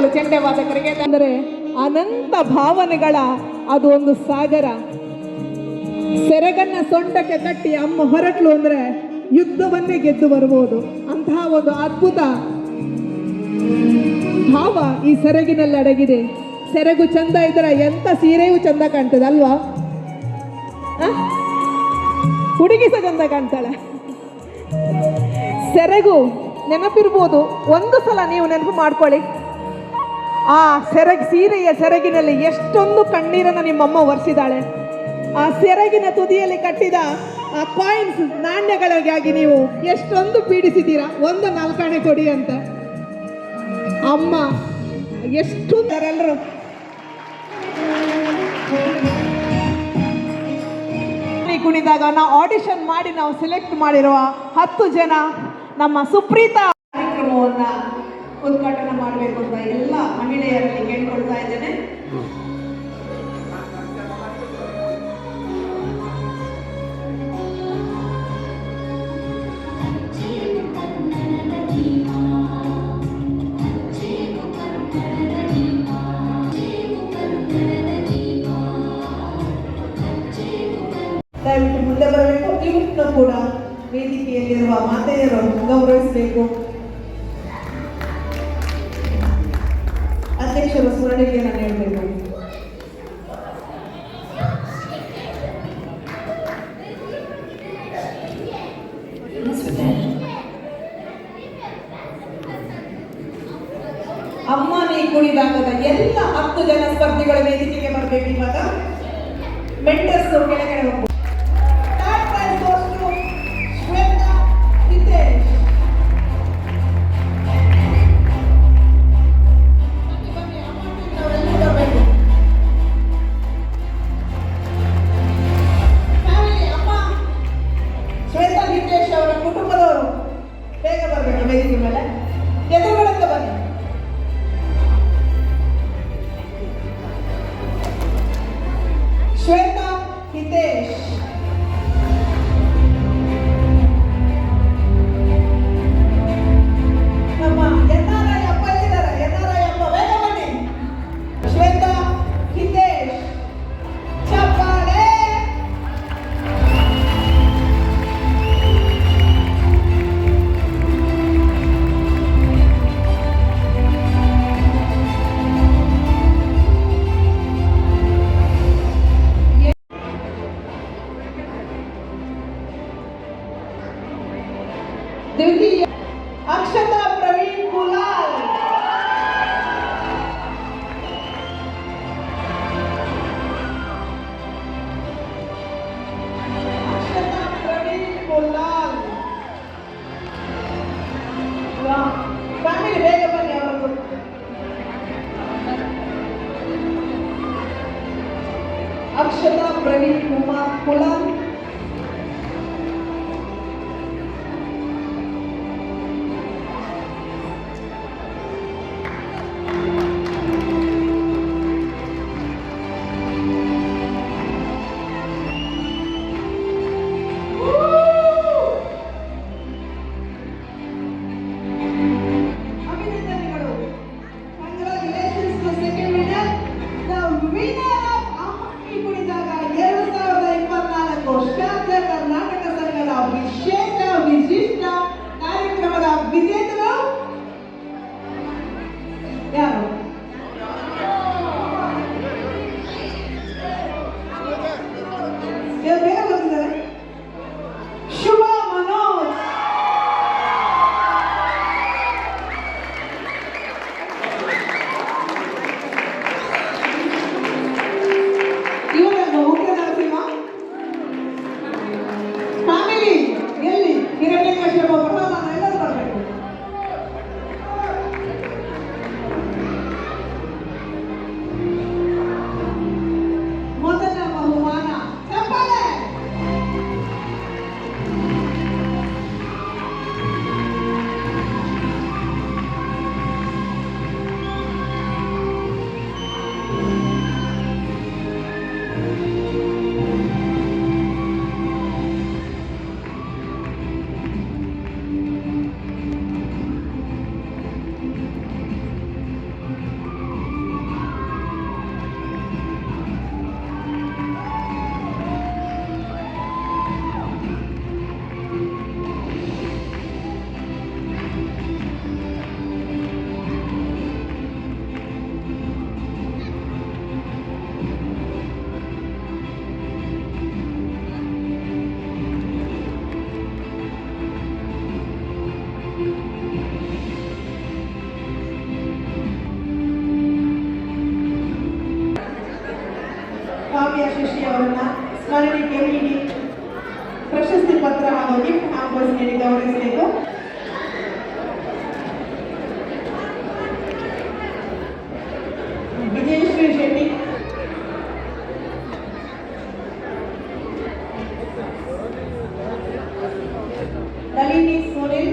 ಧನ್ಯವಾದಗಳು ಚೆಂಡೆವಾದಕರಿಗೆ ಅಂದರೆ ಅನಂತ ಭಾವನೆಗಳ ಅದು ಒಂದು ಸಾಗರ. ಸೆರಗನ್ನ ಸೊಂಟಕ್ಕೆ ಕಟ್ಟಿ ಅಮ್ಮ ಹೊರಟ್ಲು ಅಂದ್ರೆ ಯುದ್ಧವನ್ನೇ ಗೆದ್ದು ಬರಬಹುದು. ಅಂತಹ ಒಂದು ಅದ್ಭುತ ಭಾವ ಈ ಸೆರಗಿನಲ್ಲಿ ಅಡಗಿದೆ. ಸೆರಗು ಚಂದ ಇದ್ರೆ ಎಂತ ಸೀರೆಯೂ ಚಂದ ಕಾಣ್ತದೆ ಅಲ್ವಾ? ಹುಡುಗಿ ಸಹ ಚಂದ ಕಾಣ್ತಾಳೆ. ಸೆರಗು ನೆನಪಿರ್ಬೋದು. ಒಂದು ಸಲ ನೀವು ನೆನಪು ಮಾಡ್ಕೊಳ್ಳಿ. ಆ ಸೆರಗ್ ಸೀರೆಯ ಸೆರಗಿನಲ್ಲಿ ಎಷ್ಟೊಂದು ಕಣ್ಣೀರನ್ನು ನಿಮ್ಮಮ್ಮ ಒರೆಸಿದಾಳೆ. ಆ ಸೆರಗಿನ ತುದಿಯಲ್ಲಿ ಕಟ್ಟಿದ, ಆ ಕಾಯಿನ್ಸ್ ನಾಣ್ಯಗಳಿಗಾಗಿ ನೀವು ಎಷ್ಟೊಂದು ಪೀಡಿಸಿದ್ದೀರಾ? ಒಂದು ನಾಲ್ಕಾಣೆ ಕೊಡಿ ಅಂತ. ಅಮ್ಮ ಎಷ್ಟು ಎಲ್ಲರೂ. ಕುಣಿದಾಗ ನಾವು ಆಡಿಷನ್ ಮಾಡಿ ನಾವು ಸೆಲೆಕ್ಟ್ ಮಾಡಿರುವ ಹತ್ತು ಜನ ನಮ್ಮ ಸುಪ್ರೀತಾ ಕಾರ್ಯಕ್ರಮವನ್ನ ಉದ್ಘಾಟನೆ ಮಾಡಬೇಕು ಅಂತ ಎಲ್ಲ ಮಹಿಳೆಯರಲ್ಲಿ ಕೇಳ್ಕೊಳ್ತಾ ಇದ್ದೇನೆ. ಅಧ್ಯಕ್ಷರು ನಾನು ಹೇಳ್ಬೇಕು. ಅಮ್ಮ, ನೀ ಕುಣಿದಾಗದ ಎಲ್ಲ ಹತ್ತು ಜನ ಸ್ಪರ್ಧಿಗಳ ವೇದಿಕೆಗೆ ಬರಬೇಕು ಇವಾಗ. ಮೆಂಟರ್ಸ್ ಕೆಳಗಡೆ અક્ષતા પ્રવીણ કુમાર કોલામ cosas ಗೆಲುವಿಗೆ ಪ್ರಶಸ್ತಿ ಪತ್ರ ಹಾಗೂ ಗಿಫ್ಟ್ ಹ್ಯಾಂಪರ್ಸ್ ನೀಡಿ ಗೌರವಿಸಬೇಕು ವಿಜಯಶ್ರೀ ಶೆಟ್ಟಿ ನಳಿನಿ ಸುನಿಲ್